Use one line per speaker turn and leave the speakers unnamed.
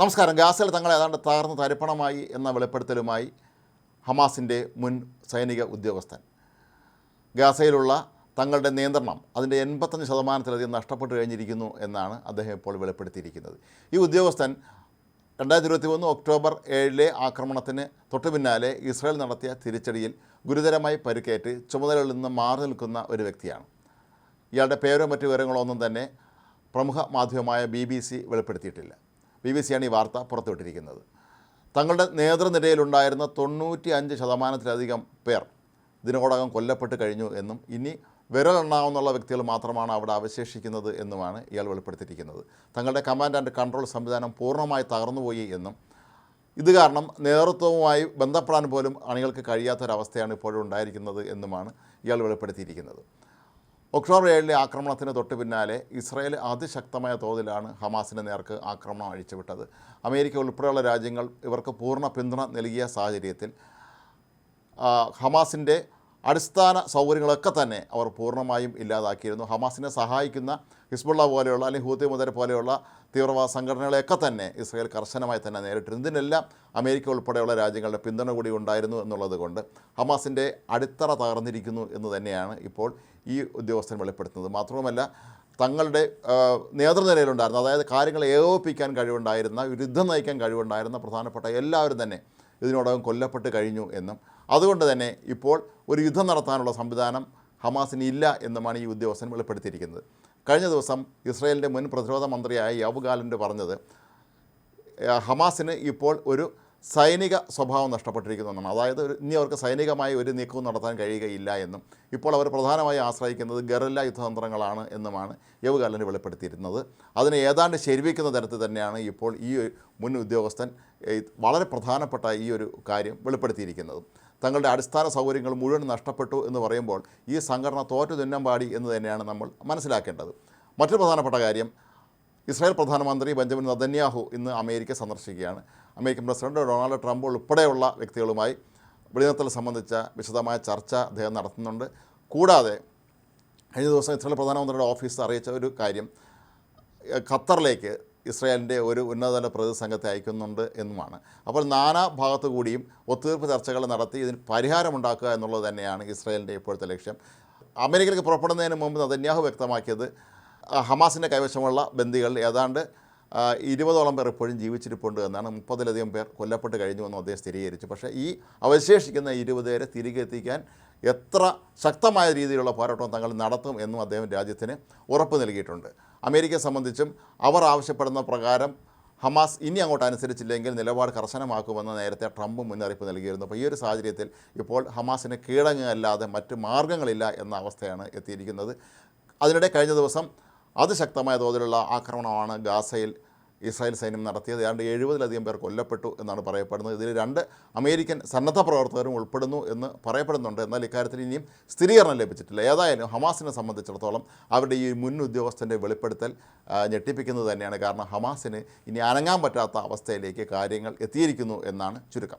നമസ്കാരം. ഗാസയിൽ തങ്ങൾ ഏതാണ്ട് തകർന്ന് തരിപ്പണമായി എന്ന വെളിപ്പെടുത്തലുമായി ഹമാസിന്റെ മുൻ സൈനിക ഉദ്യോഗസ്ഥൻ. ഗാസയിലുള്ള തങ്ങളുടെ നിയന്ത്രണം അതിന്റെ എൺപത്തഞ്ച് ശതമാനത്തിലധികം നഷ്ടപ്പെട്ടു കഴിഞ്ഞിരിക്കുന്നു എന്നാണ് അദ്ദേഹം ഇപ്പോൾ വെളിപ്പെടുത്തിയിരിക്കുന്നത്. ഈ ഉദ്യോഗസ്ഥൻ രണ്ടായിരത്തി ഇരുപത്തി ഒന്ന് ഒക്ടോബർ ഏഴിലെ ആക്രമണത്തിന് തൊട്ടു പിന്നാലെ ഇസ്രായേൽ നടത്തിയ തിരിച്ചടിയിൽ ഗുരുതരമായി പരിക്കേറ്റ് ചുമതലകളിൽ നിന്ന് മാറി നിൽക്കുന്ന ഒരു വ്യക്തിയാണ്. ഇയാളുടെ പേരോ മറ്റു വിവരങ്ങളോ ഒന്നും തന്നെ പ്രമുഖ മാധ്യമമായ ബി ബി സി വെളിപ്പെടുത്തിയിട്ടില്ല. ബി ബി സിയാണ് ഈ വാർത്ത പുറത്തുവിട്ടിരിക്കുന്നത്. തങ്ങളുടെ നേതൃനിരയിലുണ്ടായിരുന്ന തൊണ്ണൂറ്റി അഞ്ച് ശതമാനത്തിലധികം പേർ ഇതിനോടകം കൊല്ലപ്പെട്ട് കഴിഞ്ഞു എന്നും ഇനി വിരലെണ്ണാവുന്നുള്ള വ്യക്തികൾ മാത്രമാണ് അവിടെ അവശേഷിക്കുന്നത് എന്നുമാണ് ഇയാൾ വെളിപ്പെടുത്തിയിരിക്കുന്നത്. തങ്ങളുടെ കമാൻഡ് ആൻഡ് കൺട്രോൾ സംവിധാനം പൂർണമായി തകർന്നുപോയി എന്നും ഇത് കാരണം നേതൃത്വവുമായി ബന്ധപ്പെടാൻ പോലും അണികൾക്ക് കഴിയാത്തൊരവസ്ഥയാണ് ഇപ്പോഴും ഉണ്ടായിരിക്കുന്നത് എന്നുമാണ് ഇയാൾ വെളിപ്പെടുത്തിയിരിക്കുന്നത്. ഒക്ടോബർ ഏഴിലെ ആക്രമണത്തിന് തൊട്ട് പിന്നാലെ ഇസ്രായേൽ അതിശക്തമായ തോതിലാണ് ഹമാസിന് നേർക്ക് ആക്രമണം അഴിച്ചുവിട്ടത്. അമേരിക്ക ഉൾപ്പെടെയുള്ള രാജ്യങ്ങൾ ഇവർക്ക് പൂർണ പിന്തുണ നൽകിയ സാഹചര്യത്തിൽ ഹമാസിന്റെ അടിസ്ഥാന സൗകര്യങ്ങളൊക്കെ തന്നെ അവർ പൂർണമായും ഇല്ലാതാക്കിയിരുന്നു. ഹമാസിനെ സഹായിക്കുന്ന ഹിസ്ബുള്ള പോലെയുള്ള അല്ലെങ്കിൽ ഹൂത്തി മുതൽ പോലെയുള്ള തീവ്രവാദ സംഘടനകളെയൊക്കെ തന്നെ ഇസ്രായേൽ കർശനമായി തന്നെ നേരിട്ടിരുന്നു. ഇതിനെല്ലാം അമേരിക്ക ഉൾപ്പെടെയുള്ള രാജ്യങ്ങളുടെ പിന്തുണ കൂടി ഉണ്ടായിരുന്നു എന്നുള്ളത് കൊണ്ട് ഹമാസിന്റെ അടിത്തറ തകർന്നിരിക്കുന്നു എന്ന് തന്നെയാണ് ഇപ്പോൾ ഈ ഉദ്യോഗസ്ഥൻ വെളിപ്പെടുത്തുന്നത്. മാത്രവുമല്ല തങ്ങളുടെ നേതൃനിരയിലുണ്ടായിരുന്ന അതായത് കാര്യങ്ങൾ ഏകോപിപ്പിക്കാൻ കഴിവുണ്ടായിരുന്ന യുദ്ധം നയിക്കാൻ കഴിവുണ്ടായിരുന്ന പ്രധാനപ്പെട്ട എല്ലാവരും തന്നെ ഇതിനോടകം കൊല്ലപ്പെട്ട് കഴിഞ്ഞു എന്നും അതുകൊണ്ട് തന്നെ ഇപ്പോൾ ഒരു യുദ്ധം നടത്താനുള്ള സംവിധാനം ഹമാസിന് ഇല്ല എന്നുമാണ് ഈ ഉദ്യോഗസ്ഥൻ വെളിപ്പെടുത്തിയിരിക്കുന്നത്. കഴിഞ്ഞ ദിവസം ഇസ്രയേലിന്റെ മുൻ പ്രതിരോധ മന്ത്രിയായ ഗാലന്റ് പറഞ്ഞത് ഹമാസിന് ഇപ്പോൾ ഒരു സൈനിക സ്വഭാവം നഷ്ടപ്പെട്ടിരിക്കുന്നു എന്നാണ്. അതായത് ഇനി അവർക്ക് സൈനികമായി ഒരു നീക്കവും നടത്താൻ കഴിയുകയില്ല എന്നും ഇപ്പോൾ അവർ പ്രധാനമായി ആശ്രയിക്കുന്നത് ഗറില്ല യുദ്ധതന്ത്രങ്ങളാണ് എന്നുമാണ് യവുകാലന് വെളിപ്പെടുത്തിയിരുന്നത്. അതിനെ ഏതാണ്ട് ശരിവയ്ക്കുന്ന തരത്തിൽ തന്നെയാണ് ഇപ്പോൾ ഈ മുൻ ഉദ്യോഗസ്ഥൻ വളരെ പ്രധാനപ്പെട്ട ഈ ഒരു കാര്യം വെളിപ്പെടുത്തിയിരിക്കുന്നത്. തങ്ങളുടെ അടിസ്ഥാന സൗകര്യങ്ങൾ മുഴുവൻ നഷ്ടപ്പെട്ടു എന്ന് പറയുമ്പോൾ ഈ സംഘടന തോറ്റു തുന്നം പാടി എന്ന് തന്നെയാണ് നമ്മൾ മനസ്സിലാക്കേണ്ടത്. മറ്റൊരു പ്രധാനപ്പെട്ട കാര്യം ഇസ്രായേൽ പ്രധാനമന്ത്രി ബെഞ്ചമിൻ നദന്യാഹു ഇന്ന് അമേരിക്ക സന്ദർശിക്കുകയാണ്. അമേരിക്കൻ പ്രസിഡന്റ് ഡൊണാൾഡ് ട്രംപ് ഉൾപ്പെടെയുള്ള വ്യക്തികളുമായി വെടിനിർത്തൽ സംബന്ധിച്ച വിശദമായ ചർച്ച അദ്ദേഹം നടത്തുന്നുണ്ട്. കൂടാതെ കഴിഞ്ഞ ദിവസം ഇസ്രായേൽ പ്രധാനമന്ത്രിയുടെ ഓഫീസ് അറിയിച്ച ഒരു കാര്യം ഖത്തറിലേക്ക് ഇസ്രായേലിന്റെ ഒരു ഉന്നതതല പ്രതിനിധി സംഘത്തെ അയക്കുന്നുണ്ട് എന്നുമാണ്. അപ്പോൾ നാനാ ഭാഗത്തു കൂടിയും ഒത്തുതീർപ്പ് ചർച്ചകൾ നടത്തി ഇതിന് പരിഹാരമുണ്ടാക്കുക എന്നുള്ളത് തന്നെയാണ് ഇസ്രായേലിന്റെ ഇപ്പോഴത്തെ ലക്ഷ്യം. അമേരിക്കയിലേക്ക് പുറപ്പെടുന്നതിന് മുമ്പ് നദന്യാഹു വ്യക്തമാക്കിയത് ഹമാസിന്റെ കൈവശമുള്ള ബന്ദികൾ ഏതാണ്ട് ഇരുപതോളം പേർ ഇപ്പോഴും ജീവിച്ചിരിപ്പുണ്ട് എന്നാണ്. മുപ്പതിലധികം പേർ കൊല്ലപ്പെട്ട് കഴിഞ്ഞു എന്ന് അദ്ദേഹം സ്ഥിരീകരിച്ചു. പക്ഷേ ഈ അവശേഷിക്കുന്ന ഇരുപത് പേരെ തിരികെ എത്തിക്കാൻ എത്ര ശക്തമായ രീതിയിലുള്ള പോരാട്ടം തങ്ങൾ നടത്തും എന്നും അദ്ദേഹം രാജ്യത്തിന് ഉറപ്പ് നൽകിയിട്ടുണ്ട്. അമേരിക്കയെ സംബന്ധിച്ചും അവർ ആവശ്യപ്പെടുന്ന പ്രകാരം ഹമാസ് ഇനി അങ്ങോട്ട് അനുസരിച്ചില്ലെങ്കിൽ നിലപാട് കർശനമാക്കുമെന്ന് നേരത്തെ ട്രംപ് മുന്നറിയിപ്പ് നൽകിയിരുന്നു. അപ്പോൾ ഈ ഒരു സാഹചര്യത്തിൽ ഇപ്പോൾ ഹമാസിന് കീഴങ്ങല്ലാതെ മറ്റ് മാർഗങ്ങളില്ല എന്ന അവസ്ഥയാണ് എത്തിയിരിക്കുന്നത്. അതിനിടെ കഴിഞ്ഞ ദിവസം അതിശക്തമായ തോതിലുള്ള ആക്രമണമാണ് ഗാസയിൽ ഇസ്രായേൽ സൈന്യം നടത്തിയത് ഏതാണ്ട് എഴുപതിലധികം പേർ കൊല്ലപ്പെട്ടു എന്നാണ് പറയപ്പെടുന്നത്. ഇതിൽ രണ്ട് അമേരിക്കൻ സന്നദ്ധ പ്രവർത്തകരും ഉൾപ്പെടുന്നു എന്ന് പറയപ്പെടുന്നുണ്ട്. എന്നാൽ ഇക്കാര്യത്തിൽ ഇനിയും സ്ഥിരീകരണം ലഭിച്ചിട്ടില്ല. ഏതായാലും ഹമാസിനെ സംബന്ധിച്ചിടത്തോളം അവരുടെ ഈ മുൻ ഉദ്യോഗസ്ഥന്റെ വെളിപ്പെടുത്തൽ ഞെട്ടിപ്പിക്കുന്നത് തന്നെയാണ്. കാരണം ഹമാസിന് ഇനി അനങ്ങാൻ പറ്റാത്ത അവസ്ഥയിലേക്ക് കാര്യങ്ങൾ എത്തിയിരിക്കുന്നു എന്നാണ് ചുരുക്കം.